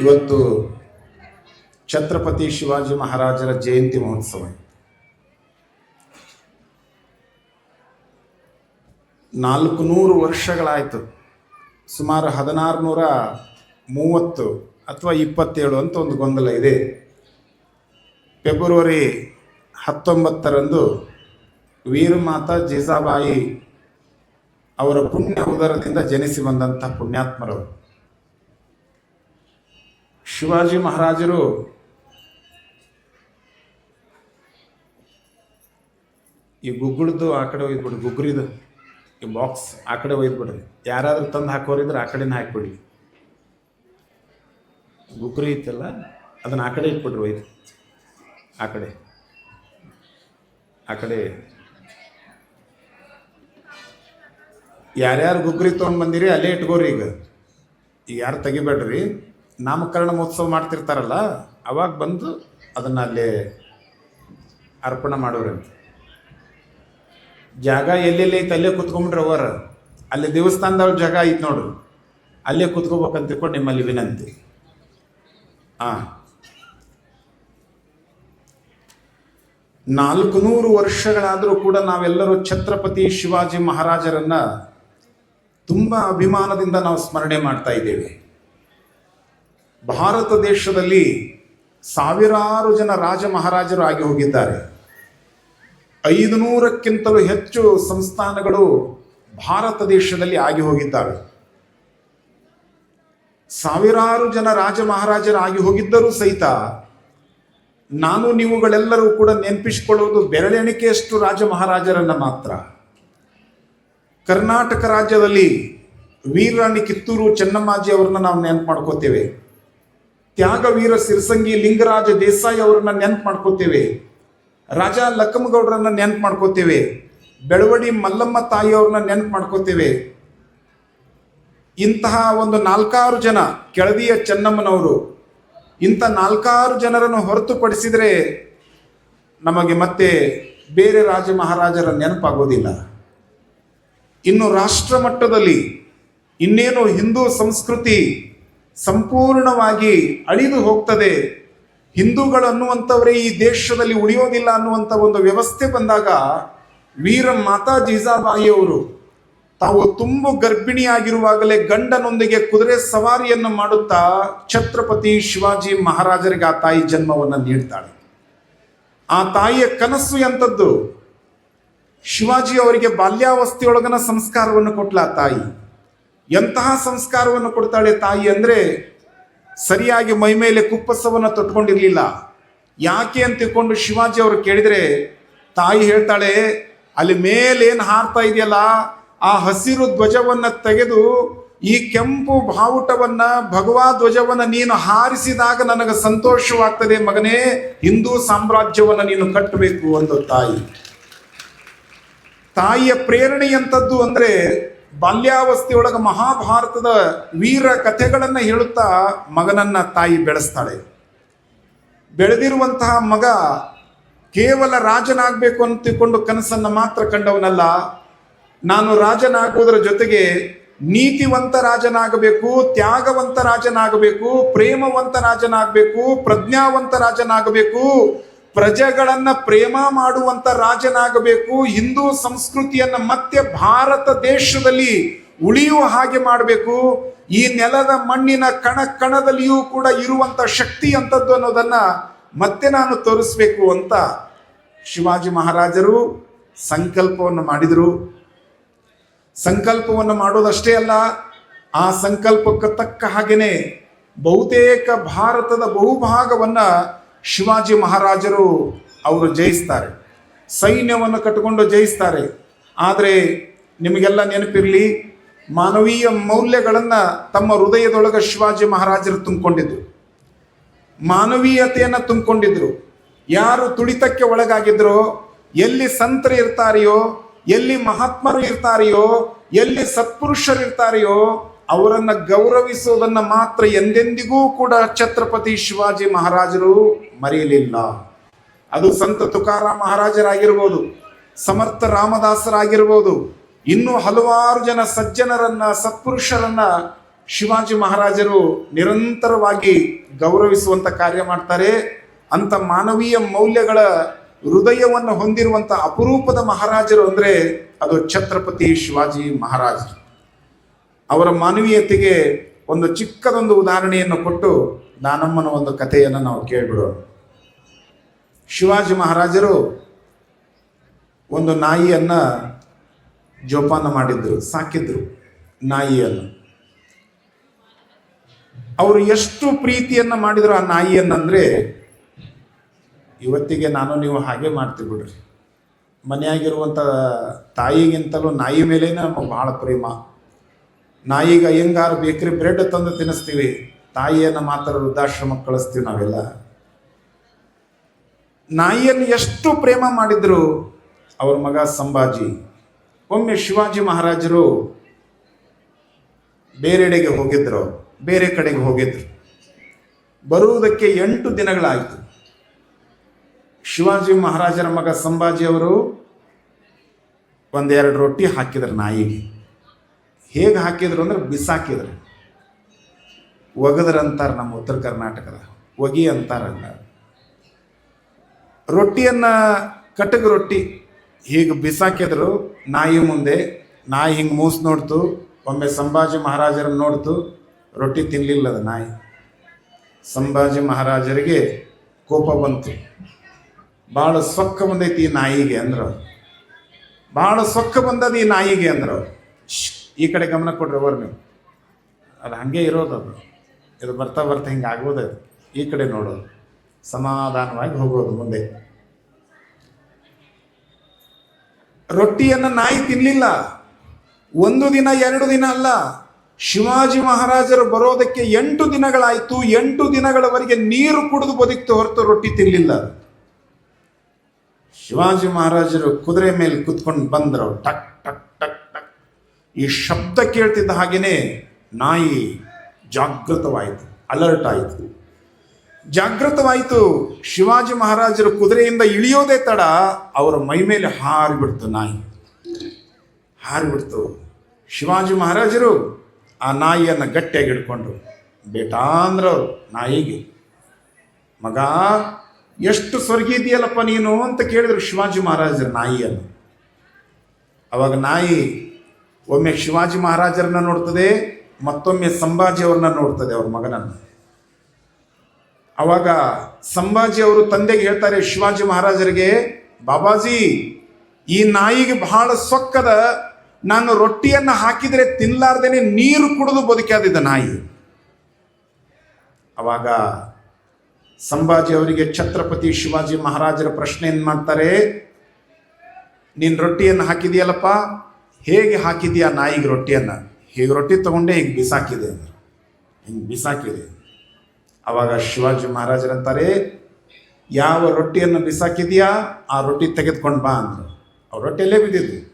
ಇವತ್ತು ಛತ್ರಪತಿ ಶಿವಾಜಿ ಮಹಾರಾಜರ ಜಯಂತಿ ಮಹೋತ್ಸವ. ನಾಲ್ಕು ನೂರು ವರ್ಷಗಳಾಯಿತು. ಸುಮಾರು ಹದಿನಾರು ನೂರ ಮೂವತ್ತು ಅಥವಾ ಇಪ್ಪತ್ತೇಳು ಅಂತ ಒಂದು ಗೊಂದಲ ಇದೆ. ಫೆಬ್ರವರಿ ಹತ್ತೊಂಬತ್ತರಂದು ವೀರಮಾತಾ ಜೀಜಾಬಾಯಿ ಅವರ ಪುಣ್ಯ ಉದರದಿಂದ ಜನಿಸಿ ಬಂದಂಥ ಪುಣ್ಯಾತ್ಮರವರು. ಶಿವಾಜಿ ಮಹಾರಾಜರು ಈ ಗುಗ್ಗುಳದ್ದು ಆ ಕಡೆ ಒಯ್ದ್ಬಿಡ್ರಿ ಗುಗ್ರಿದು ಈ ಬಾಕ್ಸ್ ಆ ಕಡೆ ಒಯ್ದ್ಬಿಡ್ರಿ. ಯಾರಾದ್ರೂ ತಂದು ಹಾಕೋರಿದ್ರೆ ಆ ಕಡೆನೇ ಹಾಕ್ಬಿಡ್ರಿ. ಗುಗ್ರಿ ಇತ್ತಲ್ಲ ಅದನ್ನು ಆ ಕಡೆ ಇಟ್ಬಿಡ್ರಿ ಒಯ್ದು. ಆ ಕಡೆ. ಆ ಕಡೆ. ಯಾರ್ಯಾರು ಗುಗ್ರಿ ತೊಗೊಂಡು ಬಂದಿರಿ, ಅಲ್ಲೇ ಇಟ್ಕೋರಿ ಈಗ. ಈಗ ಯಾರು ತೆಗಿಬೇಡ್ರಿ? ನಾಮಕರಣ ಮಹೋತ್ಸವ ಮಾಡ್ತಿರ್ತಾರಲ್ಲ, ಅವಾಗ ಬಂದು ಅದನ್ನು ಅಲ್ಲಿ ಅರ್ಪಣೆ ಮಾಡೋರಂತೆ. ಜಾಗ ಎಲ್ಲೆಲ್ಲಿ ಐತೆ ಅಲ್ಲೇ ಕುತ್ಕೊಂಡ್ಬಿಡ್ರಿ ಅವರ ಅಲ್ಲಿ ದೇವಸ್ಥಾನದವ್ರ ಜಾಗ ಐತೆ ನೋಡ್ರಿ ಅಲ್ಲೇ ಕುತ್ಕೋಬೇಕಂತ ತಿಳ್ಕೊಂಡು ನಿಮ್ಮಲ್ಲಿ ವಿನಂತಿ. ಹಾಂ ನಾಲ್ಕು ನೂರು ವರ್ಷಗಳಾದರೂ ಕೂಡ ನಾವೆಲ್ಲರೂ ಛತ್ರಪತಿ ಶಿವಾಜಿ ಮಹಾರಾಜರನ್ನ ತುಂಬ ಅಭಿಮಾನದಿಂದ ನಾವು ಸ್ಮರಣೆ ಮಾಡ್ತಾ ಇದ್ದೇವೆ. ಭಾರತ ದೇಶದಲ್ಲಿ ಸಾವಿರಾರು ಜನ ರಾಜ ಮಹಾರಾಜರು ಆಗಿ ಹೋಗಿದ್ದಾರೆ. ಐದು ನೂರಕ್ಕಿಂತಲೂ ಹೆಚ್ಚು ಸಂಸ್ಥಾನಗಳು ಭಾರತ ದೇಶದಲ್ಲಿ ಆಗಿ ಹೋಗಿದ್ದಾವೆ. ಸಾವಿರಾರು ಜನ ರಾಜ ಮಹಾರಾಜರು ಆಗಿ ಹೋಗಿದ್ದರೂ ಸಹಿತ ನಾನು ನೀವುಗಳೆಲ್ಲರೂ ಕೂಡ ನೆನಪಿಸಿಕೊಳ್ಳುವುದು ಬೆರಳೆಣಿಕೆಯಷ್ಟು ರಾಜ ಮಹಾರಾಜರನ್ನ ಮಾತ್ರ. ಕರ್ನಾಟಕ ರಾಜ್ಯದಲ್ಲಿ ವೀರರಾಣಿ ಕಿತ್ತೂರು ಚೆನ್ನಮ್ಮಾಜಿ ಅವರನ್ನ ನಾವು ನೆನಪು ಮಾಡ್ಕೋತೇವೆ. ತ್ಯಾಗವೀರ ಸಿರಸಂಗಿ ಲಿಂಗರಾಜ ದೇಸಾಯಿ ಅವರನ್ನ ನೆನಪು ಮಾಡ್ಕೋತೇವೆ. ರಾಜ ಲಕ್ಕಮಗೌಡರನ್ನ ನೆನಪು ಮಾಡ್ಕೋತೇವೆ. ಬೆಳವಡಿ ಮಲ್ಲಮ್ಮ ತಾಯಿಯವ್ರನ್ನ ನೆನಪು ಮಾಡ್ಕೋತೇವೆ. ಇಂತಹ ಒಂದು ನಾಲ್ಕಾರು ಜನ ಕೆಳದಿಯ ಚೆನ್ನಮ್ಮನವರು, ಇಂಥ ನಾಲ್ಕಾರು ಜನರನ್ನು ಹೊರತುಪಡಿಸಿದರೆ ನಮಗೆ ಮತ್ತೆ ಬೇರೆ ರಾಜ ಮಹಾರಾಜರ ನೆನಪಾಗೋದಿಲ್ಲ. ಇನ್ನು ರಾಷ್ಟ್ರ ಮಟ್ಟದಲ್ಲಿ ಇನ್ನೇನು ಹಿಂದೂ ಸಂಸ್ಕೃತಿ ಸಂಪೂರ್ಣವಾಗಿ ಅಳಿದು ಹೋಗ್ತದೆ. ಹಿಂದೂಗಳು ಅನ್ನುವಂಥವರೇ ಈ ದೇಶದಲ್ಲಿ ಉಳಿಯೋದಿಲ್ಲ ಅನ್ನುವಂಥ ಒಂದು ವ್ಯವಸ್ಥೆ ಬಂದಾಗ ವೀರ ಮಾತಾ ಜೀಜಾಬಾಯಿಯವರು ತಾವು ತುಂಬ ಗರ್ಭಿಣಿಯಾಗಿರುವಾಗಲೇ ಗಂಡನೊಂದಿಗೆ ಕುದುರೆ ಸವಾರಿಯನ್ನು ಮಾಡುತ್ತಾ ಛತ್ರಪತಿ ಶಿವಾಜಿ ಮಹಾರಾಜರಿಗೆ ಆ ತಾಯಿ ಜನ್ಮವನ್ನು ನೀಡ್ತಾಳೆ. ಆ ತಾಯಿಯ ಕನಸು ಎಂಥದ್ದು? ಶಿವಾಜಿ ಅವರಿಗೆ ಬಾಲ್ಯಾವಸ್ಥೆಯೊಳಗನ ಸಂಸ್ಕಾರವನ್ನು ಕೊಟ್ಲ ತಾಯಿ. ಎಂತಹ ಸಂಸ್ಕಾರವನ್ನು ಕೊಡ್ತಾಳೆ ತಾಯಿ ಅಂದ್ರೆ ಸರಿಯಾಗಿ ಮೈ ಮೇಲೆ ಕುಪ್ಪಸವನ್ನು ತೊಟ್ಕೊಂಡಿರ್ಲಿಲ್ಲ. ಯಾಕೆ ಅಂತ ತಿಳ್ಕೊಂಡು ಶಿವಾಜಿ ಅವರು ಕೇಳಿದ್ರೆ, ತಾಯಿ ಹೇಳ್ತಾಳೆ, ಅಲ್ಲಿ ಮೇಲೇನು ಹಾರ್ತಾ ಇದೆಯಲ್ಲ, ಆ ಹಸಿರು ಧ್ವಜವನ್ನ ತೆಗೆದು ಈ ಕೆಂಪು ಬಾವುಟವನ್ನ ಭಗವಾ ಧ್ವಜವನ್ನ ನೀನು ಹಾರಿಸಿದಾಗ ನನಗೆ ಸಂತೋಷವಾಗ್ತದೆ, ಮಗನೇ, ಹಿಂದೂ ಸಾಮ್ರಾಜ್ಯವನ್ನ ನೀನು ಕಟ್ಟಬೇಕು ಅಂದು ತಾಯಿ. ತಾಯಿಯ ಪ್ರೇರಣೆ ಎಂಥದ್ದು ಅಂದ್ರೆ ಬಾಲ್ಯಾವಸ್ಥೆಯೊಳಗ ಮಹಾಭಾರತದ ವೀರ ಕಥೆಗಳನ್ನು ಹೇಳುತ್ತಾ ಮಗನನ್ನ ತಾಯಿ ಬೆಳೆಸ್ತಾಳೆ. ಬೆಳೆದಿರುವಂತಹ ಮಗ ಕೇವಲ ರಾಜನಾಗಬೇಕು ಅಂತ ಕನಸನ್ನು ಕನಸನ್ನ ಮಾತ್ರ ಕಂಡವನಲ್ಲ, ನಾನು ರಾಜನಾಗುವುದರ ಜೊತೆಗೆ ನೀತಿವಂತ ರಾಜನಾಗಬೇಕು, ತ್ಯಾಗವಂತ ರಾಜನಾಗಬೇಕು, ಪ್ರೇಮವಂತ ರಾಜನಾಗಬೇಕು, ಪ್ರಜ್ಞಾವಂತ ರಾಜನಾಗಬೇಕು ಪ್ರಜೆಗಳನ್ನ ಪ್ರೇಮ ಮಾಡುವಂತ ರಾಜನಾಗಬೇಕು, ಹಿಂದೂ ಸಂಸ್ಕೃತಿಯನ್ನ ಮತ್ತೆ ಭಾರತ ದೇಶದಲ್ಲಿ ಉಳಿಯುವ ಹಾಗೆ ಮಾಡಬೇಕು. ಈ ನೆಲದ ಮಣ್ಣಿನ ಕಣ ಕಣದಲ್ಲಿಯೂ ಕೂಡ ಇರುವಂತ ಶಕ್ತಿ ಅಂತದ್ದು ಅನ್ನೋದನ್ನ ಮತ್ತೆ ನಾನು ತೋರಿಸ್ಬೇಕು ಅಂತ ಶಿವಾಜಿ ಮಹಾರಾಜರು ಸಂಕಲ್ಪವನ್ನು ಮಾಡಿದರು. ಸಂಕಲ್ಪವನ್ನು ಮಾಡೋದಷ್ಟೇ ಅಲ್ಲ, ಆ ಸಂಕಲ್ಪಕ್ಕೆ ತಕ್ಕ ಹಾಗೆಯೇ ಬಹುತೇಕ ಭಾರತದ ಬಹುಭಾಗವನ್ನ ಶಿವಾಜಿ ಮಹಾರಾಜರು ಅವರು ಜಯಿಸ್ತಾರೆ. ಸೈನ್ಯವನ್ನು ಕಟ್ಟಿಕೊಂಡು ಜಯಿಸ್ತಾರೆ. ಆದರೆ ನಿಮಗೆಲ್ಲ ನೆನಪಿರಲಿ, ಮಾನವೀಯ ಮೌಲ್ಯಗಳನ್ನು ತಮ್ಮ ಹೃದಯದೊಳಗೆ ಶಿವಾಜಿ ಮಹಾರಾಜರು ತುಂಬಿಕೊಂಡಿದ್ರು. ಮಾನವೀಯತೆಯನ್ನು ತುಂಬಿಕೊಂಡಿದ್ರು. ಯಾರು ತುಳಿತಕ್ಕೆ ಒಳಗಾಗಿದ್ರೋ, ಎಲ್ಲಿ ಸಂತರು ಇರ್ತಾರೆಯೋ, ಎಲ್ಲಿ ಮಹಾತ್ಮರು ಇರ್ತಾರೆಯೋ, ಎಲ್ಲಿ ಸತ್ಪುರುಷರು ಇರ್ತಾರೆಯೋ ಅವರನ್ನ ಗೌರವಿಸೋದನ್ನ ಮಾತ್ರ ಎಂದೆಂದಿಗೂ ಕೂಡ ಛತ್ರಪತಿ ಶಿವಾಜಿ ಮಹಾರಾಜರು ಮರೆಯಲಿಲ್ಲ. ಅದು ಸಂತ ತುಕಾರ ಮಹಾರಾಜರಾಗಿರ್ಬೋದು, ಸಮರ್ಥ ರಾಮದಾಸರಾಗಿರ್ಬೋದು, ಇನ್ನೂ ಹಲವಾರು ಜನ ಸಜ್ಜನರನ್ನ, ಸತ್ಪುರುಷರನ್ನ ಶಿವಾಜಿ ಮಹಾರಾಜರು ನಿರಂತರವಾಗಿ ಗೌರವಿಸುವಂತ ಕಾರ್ಯ ಮಾಡ್ತಾರೆ. ಅಂತ ಮಾನವೀಯ ಮೌಲ್ಯಗಳ ಹೃದಯವನ್ನು ಹೊಂದಿರುವಂತ ಅಪರೂಪದ ಮಹಾರಾಜರು ಅಂದ್ರೆ ಅದು ಛತ್ರಪತಿ ಶಿವಾಜಿ ಮಹಾರಾಜರು. ಅವರ ಮಾನವೀಯತೆಗೆ ಒಂದು ಚಿಕ್ಕದೊಂದು ಉದಾಹರಣೆಯನ್ನು ಕೊಟ್ಟು ದಾನಮ್ಮನ ಒಂದು ಕಥೆಯನ್ನು ನಾವು ಕೇಳಿಬಿಡೋಣ. ಶಿವಾಜಿ ಮಹಾರಾಜರು ಒಂದು ನಾಯಿಯನ್ನ ಜೋಪಾನ ಮಾಡಿದ್ರು, ಸಾಕಿದ್ರು, ನಾಯಿಯನ್ನು. ಅವರು ಎಷ್ಟು ಪ್ರೀತಿಯನ್ನ ಮಾಡಿದ್ರು ಆ ನಾಯಿಯನ್ನಂದ್ರೆ, ಇವತ್ತಿಗೆ ನಾನು ನೀವು ಹಾಗೆ ಮಾಡ್ತೀವಿ ಬಿಡ್ರಿ. ಮನೆಯಾಗಿರುವಂಥ ತಾಯಿಗಿಂತಲೂ ನಾಯಿ ಮೇಲೇ ನಮಗೆ ಬಹಳ ಪ್ರೇಮ. ನಾಯಿಗೆ ಹೆಂಗಾರು ಬೇಕ್ರಿ ಬ್ರೆಡ್ ತಂದು ತಿನ್ನಿಸ್ತೀವಿ. ತಾಯಿಯನ್ನು ಮಾತ್ರ ವೃದ್ಧಾಶ್ರಮಕ್ಕೆ ಕಳಿಸ್ತೀವಿ ನಾವೆಲ್ಲ. ನಾಯಿಯನ್ನು ಎಷ್ಟು ಪ್ರೇಮ ಮಾಡಿದ್ರು ಅವ್ರ ಮಗ ಸಂಭಾಜಿ. ಒಮ್ಮೆ ಶಿವಾಜಿ ಮಹಾರಾಜರು ಬೇರೆಡೆಗೆ ಹೋಗಿದ್ರು, ಬೇರೆ ಕಡೆಗೆ ಹೋಗಿದ್ರು. ಬರುವುದಕ್ಕೆ ಎಂಟು ದಿನಗಳಾಯಿತು. ಶಿವಾಜಿ ಮಹಾರಾಜರ ಮಗ ಸಂಭಾಜಿ ಅವರು ಒಂದೆರಡು ರೊಟ್ಟಿ ಹಾಕಿದ್ರು ನಾಯಿಗೆ. ಹೇಗೆ ಹಾಕಿದ್ರು ಅಂದ್ರೆ ಬಿಸಾಕಿದ್ರು. ಒಗದ್ರ ಅಂತಾರೆ ನಮ್ಮ ಉತ್ತರ ಕರ್ನಾಟಕದ, ಒಗಿ ಅಂತಾರಲ್ಲ ರೊಟ್ಟಿಯನ್ನ ಕಟಕ್ ರೊಟ್ಟಿ ಹೀಗೆ ಬಿಸಾಕಿದ್ರು, ನಾಯಿ ಮುಂದೆ, ನಾಯಿ ಹಿಂಗೆ ಮೂಸ್ ನೋಡ್ತು, ಒಮ್ಮೆ ಸಂಭಾಜಿ ಮಹಾರಾಜರನ್ನು ನೋಡ್ತು, ರೊಟ್ಟಿ ತಿನ್ನಲಿಲ್ಲ ಅದು ನಾಯಿ. ಸಂಭಾಜಿ ಮಹಾರಾಜರಿಗೆ ಕೋಪ ಬಂತು. ಭಾಳ ಸೊಕ್ಕ ಬಂದೈತಿ ಈ ನಾಯಿಗೆ ಅಂದ್ರ. ಭಾಳ ಸೊಕ್ಕ ಬಂದದ ಈ ನಾಯಿಗೆ ಅಂದ್ರ. ಈ ಕಡೆ ಗಮನ ಕೊಡ್ರಿ ಅವರು ನೀವು. ಅದು ಹಂಗೆ ಇರೋದು ಅದು. ಇದು ಬರ್ತಾ ಬರ್ತಾ ಹಿಂಗೆ ಆಗೋದೇ ಅದು. ಈ ಕಡೆ ನೋಡೋದು. ಸಮಾಧಾನವಾಗಿ ಹೋಗೋದು ಮುಂದೆ. ರೊಟ್ಟಿಯನ್ನು ನಾಯಿ ತಿನ್ನಲಿಲ್ಲ ಒಂದು ದಿನ, ಎರಡು ದಿನ ಅಲ್ಲ. ಶಿವಾಜಿ ಮಹಾರಾಜರು ಬರೋದಕ್ಕೆ ಎಂಟು ದಿನಗಳಾಯಿತು. ಎಂಟು ದಿನಗಳವರೆಗೆ ನೀರು ಕುಡಿದು ಬದುಕ್ತು ಹೊರತು ರೊಟ್ಟಿ ತಿನ್ನಲಿಲ್ಲ ಶಿವಾಜಿ ಮಹಾರಾಜರು ಕುದುರೆ ಮೇಲೆ ಕುತ್ಕೊಂಡು ಬಂದರು. ಟಕ್ ಟಕ್ ಈ ಶಬ್ದ ಕೇಳ್ತಿದ್ದ ಹಾಗೆಯೇ ನಾಯಿ ಜಾಗೃತವಾಯಿತು ಅಲರ್ಟ್ ಆಯಿತು. ಜಾಗೃತವಾಯಿತು, ಶಿವಾಜಿ ಮಹಾರಾಜರ ಕುದುರೆಯಿಂದ ಇಳಿಯೋದೇ ತಡ, ಅವರ ಮೈ ಮೇಲೆ ಹಾರಿಬಿಡ್ತು ನಾಯಿ. ಹಾರಿಬಿಡ್ತು ಶಿವಾಜಿ ಮಹಾರಾಜರು ಆ ನಾಯಿಯನ್ನು ಗಟ್ಟಿಯಾಗಿ ಹಿಡ್ಕೊಂಡ್ರು. ಬೇಟಾ ಅವರು ನಾಯಿಗೆ. ಮಗ, ಎಷ್ಟು ಸ್ವರ್ಗೀದಿಯಲ್ಲಪ್ಪ ನೀನು ಅಂತ ಕೇಳಿದ್ರು ಶಿವಾಜಿ ಮಹಾರಾಜರ ನಾಯಿಯನ್ನು. ಅವಾಗ ನಾಯಿ ಒಮ್ಮೆ ಶಿವಾಜಿ ಮಹಾರಾಜರನ್ನ ನೋಡ್ತದೆ, ಮತ್ತೊಮ್ಮೆ ಸಂಭಾಜಿ ಅವ್ರನ್ನ ನೋಡ್ತದೆ ಅವ್ರ ಮಗನನ್ನು. ಅವಾಗ ಸಂಭಾಜಿ ಅವರು ತಂದೆಗೆ ಹೇಳ್ತಾರೆ, ಶಿವಾಜಿ ಮಹಾರಾಜರಿಗೆ, ಬಾಬಾಜಿ, ಈ ನಾಯಿಗೆ ಬಹಳ ಸೊಕ್ಕದ, ನಾನು ರೊಟ್ಟಿಯನ್ನು ಹಾಕಿದರೆ ತಿನ್ಲಾರ್ದೇನೆ ನೀರು ಕುಡಿದು ಬದುಕಾದಿದ್ದ ನಾಯಿ. ಅವಾಗ ಸಂಭಾಜಿ ಅವರಿಗೆ ಛತ್ರಪತಿ ಶಿವಾಜಿ ಮಹಾರಾಜರ ಪ್ರಶ್ನೆ ಏನ್ ಮಾಡ್ತಾರೆ, ನೀನು ರೊಟ್ಟಿಯನ್ನು ಹಾಕಿದೆಯಲ್ಲಪ್ಪ ಹೇಗೆ ಹಾಕಿದೀಯ ನಾಯಿಗೆ ರೊಟ್ಟಿಯನ್ನು? ಹೀಗೆ ರೊಟ್ಟಿ ತಗೊಂಡೆ, ಹೀಗೆ ಬಿಸಾಕಿದೆ ಅಂದ್ರೆ. ಹಿಂಗೆ ಬಿಸಾಕಿದೆ. ಅವಾಗ ಶಿವಾಜಿ ಮಹಾರಾಜರಂತಾರೆ, ಯಾವ ರೊಟ್ಟಿಯನ್ನು ಬಿಸಾಕಿದೆಯಾ ಆ ರೊಟ್ಟಿ ತೆಗೆದುಕೊಂಡು ಬಾ ಅಂದರು. ಅವ್ರ ರೊಟ್ಟಿಯಲ್ಲೇ ಬಿದ್ದಿದ್ದು.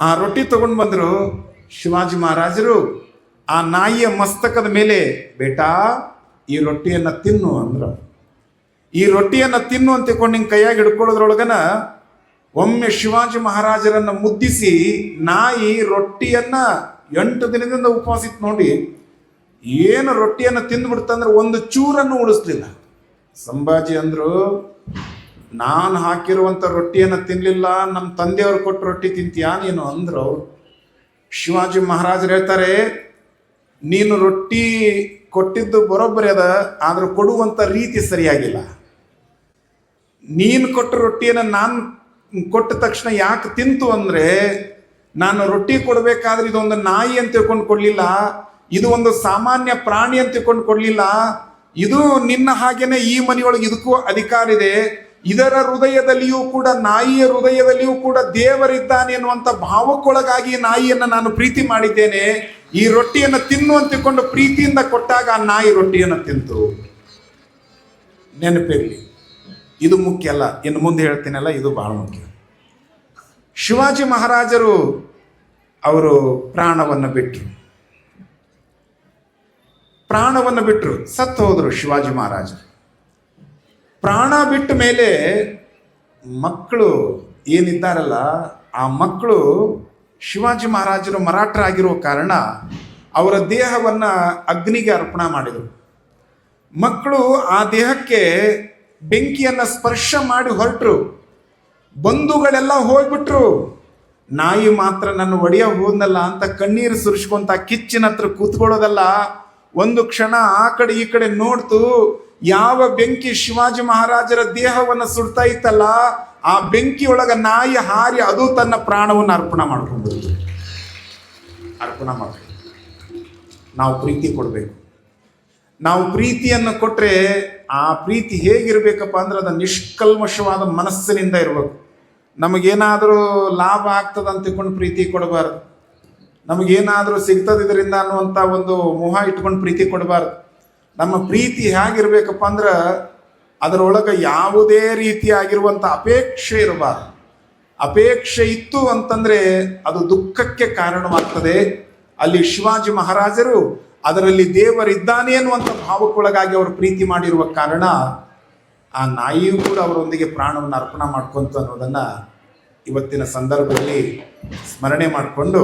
ಆ ರೊಟ್ಟಿ ತಗೊಂಡು ಬಂದರು ಶಿವಾಜಿ ಮಹಾರಾಜರು. ಆ ನಾಯಿಯ ಮಸ್ತಕದ ಮೇಲೆ, ಬೇಟಾ, ಈ ರೊಟ್ಟಿಯನ್ನು ತಿನ್ನು ಅಂದ್ರು. ಈ ರೊಟ್ಟಿಯನ್ನು ತಿನ್ನು ಅಂತ ತಿಳ್ಕೊಂಡು ಹಿಂಗೆ ಕೈಯಾಗಿ ಹಿಡ್ಕೊಳ್ಳೋದ್ರೊಳಗನ ಒಮ್ಮೆ ಶಿವಾಜಿ ಮಹಾರಾಜರನ್ನು ಮುದ್ದಿಸಿ ನಾಯಿ ರೊಟ್ಟಿಯನ್ನ ಎಂಟು ದಿನದಿಂದ ಉಪವಾಸ ಇತ್ತು ನೋಡಿ, ಏನು ರೊಟ್ಟಿಯನ್ನು ತಿಂದ್ಬಿಡ್ತಂದ್ರೆ ಒಂದು ಚೂರನ್ನು ಉಳಿಸ್ಲಿಲ್ಲ. ಸಂಭಾಜಿ ಅಂದ್ರು, ನಾನು ಹಾಕಿರುವಂಥ ರೊಟ್ಟಿಯನ್ನು ತಿನ್ನಲಿಲ್ಲ ನಮ್ಮ ತಂದೆಯವರು ಕೊಟ್ಟು ರೊಟ್ಟಿ ತಿಂತೀಯಾ ನೀನು? ಅಂದ್ರು ಶಿವಾಜಿ ಮಹಾರಾಜರು ಹೇಳ್ತಾರೆ, ನೀನು ರೊಟ್ಟಿ ಕೊಟ್ಟಿದ್ದು ಬರೋಬ್ಬರಿ ಅದ, ಆದರೂ ಕೊಡುವಂಥ ರೀತಿ ಸರಿಯಾಗಿಲ್ಲ. ನೀನು ಕೊಟ್ಟ ರೊಟ್ಟಿಯನ್ನು ನಾನು ಕೊಟ್ಟ ತಕ್ಷಣ ಯಾಕೆ ತಿಂತು ಅಂದರೆ, ನಾನು ರೊಟ್ಟಿ ಕೊಡಬೇಕಾದ್ರೆ ಇದೊಂದು ನಾಯಿ ಅಂತ ತಿಳ್ಕೊಂಡು ಕೊಡಲಿಲ್ಲ, ಇದು ಒಂದು ಸಾಮಾನ್ಯ ಪ್ರಾಣಿ ಅಂತ ತಿಳ್ಕೊಂಡು ಕೊಡಲಿಲ್ಲ, ಇದು ನಿನ್ನ ಹಾಗೇನೆ ಈ ಮನೆಯೊಳಗೆ ಇದಕ್ಕೂ ಅಧಿಕಾರ ಇದೆ, ಇದರ ಹೃದಯದಲ್ಲಿಯೂ ಕೂಡ, ನಾಯಿಯ ಹೃದಯದಲ್ಲಿಯೂ ಕೂಡ ದೇವರಿದ್ದಾನೆ ಅನ್ನುವಂಥ ಭಾವಕ್ಕೊಳಗಾಗಿ ನಾಯಿಯನ್ನು ನಾನು ಪ್ರೀತಿ ಮಾಡಿದ್ದೇನೆ, ಈ ರೊಟ್ಟಿಯನ್ನು ತಿನ್ನು ಅಂತ ತಿಳ್ಕೊಂಡು ಪ್ರೀತಿಯಿಂದ ಕೊಟ್ಟಾಗ ಆ ನಾಯಿ ರೊಟ್ಟಿಯನ್ನು ತಿಂತು. ನೆನಪಿರಲಿ. ಇದು ಮುಖ್ಯ ಅಲ್ಲ. ಇನ್ನು ಮುಂದೆ ಹೇಳ್ತೀನಲ್ಲ, ಇದು ಬಹಳ ಮುಖ್ಯ. ಶಿವಾಜಿ ಮಹಾರಾಜರು ಅವರು ಪ್ರಾಣವನ್ನು ಬಿಟ್ಟರು ಪ್ರಾಣವನ್ನು ಬಿಟ್ಟರು ಸತ್ತು ಹೋದರು ಶಿವಾಜಿ ಮಹಾರಾಜರು. ಪ್ರಾಣ ಬಿಟ್ಟ ಮೇಲೆ ಮಕ್ಕಳು ಏನಿದ್ದಾರಲ್ಲ, ಆ ಮಕ್ಕಳು ಶಿವಾಜಿ ಮಹಾರಾಜರು ಮರಾಠರಾಗಿರೋ ಕಾರಣ ಅವರ ದೇಹವನ್ನು ಅಗ್ನಿಗೆ ಅರ್ಪಣ ಮಾಡಿದರು. ಮಕ್ಕಳು ಆ ದೇಹಕ್ಕೆ ಬೆಂಕಿಯನ್ನು ಸ್ಪರ್ಶ ಮಾಡಿ ಹೊರಟರು. ಬಂಧುಗಳೆಲ್ಲ ಹೋಗ್ಬಿಟ್ರು. ನಾಯಿ ಮಾತ್ರ ನನ್ನ ಒಡೆಯ ಹೋದ್ನಲ್ಲ ಅಂತ ಕಣ್ಣೀರು ಸುರಿಸ್ಕೊಂತ ಕಿಚ್ಚಿನ ಹತ್ರ ಕೂತ್ಕೊಳ್ಳೋದಲ್ಲ. ಒಂದು ಕ್ಷಣ ಆ ಕಡೆ ಈ ಕಡೆ ನೋಡ್ತು, ಯಾವ ಬೆಂಕಿ ಶಿವಾಜಿ ಮಹಾರಾಜರ ದೇಹವನ್ನು ಸುಡ್ತಾ ಇತ್ತಲ್ಲ, ಆ ಬೆಂಕಿಯೊಳಗ ನಾಯಿ ಹಾರಿ ಅದು ತನ್ನ ಪ್ರಾಣವನ್ನು ಅರ್ಪಣ ಮಾಡ್ಕೊಂಡು ಅರ್ಪಣ ಮಾಡ್ಬೇಕು. ನಾವು ಪ್ರೀತಿ ಕೊಡಬೇಕು. ನಾವು ಪ್ರೀತಿಯನ್ನು ಕೊಟ್ಟರೆ ಆ ಪ್ರೀತಿ ಹೇಗಿರಬೇಕಪ್ಪ ಅಂದ್ರೆ ಅದು ನಿಷ್ಕಲ್ಮಶವಾದ ಮನಸ್ಸಿನಿಂದ ಇರಬೇಕು. ನಮಗೇನಾದರೂ ಲಾಭ ಆಗ್ತದೆ ಅಂತ ತಿಳ್ಕೊಂಡು ಪ್ರೀತಿ ಕೊಡಬಾರ್ದು. ನಮಗೇನಾದರೂ ಸಿಗ್ತದೆ ಇದರಿಂದ ಅನ್ನುವಂಥ ಒಂದು ಮೋಹ ಇಟ್ಕೊಂಡು ಪ್ರೀತಿ ಕೊಡಬಾರ್ದು. ನಮ್ಮ ಪ್ರೀತಿ ಹೇಗಿರ್ಬೇಕಪ್ಪ ಅಂದ್ರೆ ಅದರೊಳಗೆ ಯಾವುದೇ ರೀತಿಯಾಗಿರುವಂಥ ಅಪೇಕ್ಷೆ ಇರಬಾರ್ದು. ಅಪೇಕ್ಷೆ ಇತ್ತು ಅಂತಂದರೆ ಅದು ದುಃಖಕ್ಕೆ ಕಾರಣವಾಗ್ತದೆ. ಅಲ್ಲಿ ಶಿವಾಜಿ ಮಹಾರಾಜರು ಅದರಲ್ಲಿ ದೇವರಿದ್ದಾನೆ ಅನ್ನುವಂಥ ಭಾವಕ್ಕೊಳಗಾಗಿ ಅವರು ಪ್ರೀತಿ ಮಾಡಿರುವ ಕಾರಣ ಆ ನಾಯಿಯೂ ಕೂಡ ಅವರೊಂದಿಗೆ ಪ್ರಾಣವನ್ನು ಅರ್ಪಣೆ ಮಾಡ್ಕೊಂತು ಅನ್ನೋದನ್ನು ಇವತ್ತಿನ ಸಂದರ್ಭದಲ್ಲಿ ಸ್ಮರಣೆ ಮಾಡಿಕೊಂಡು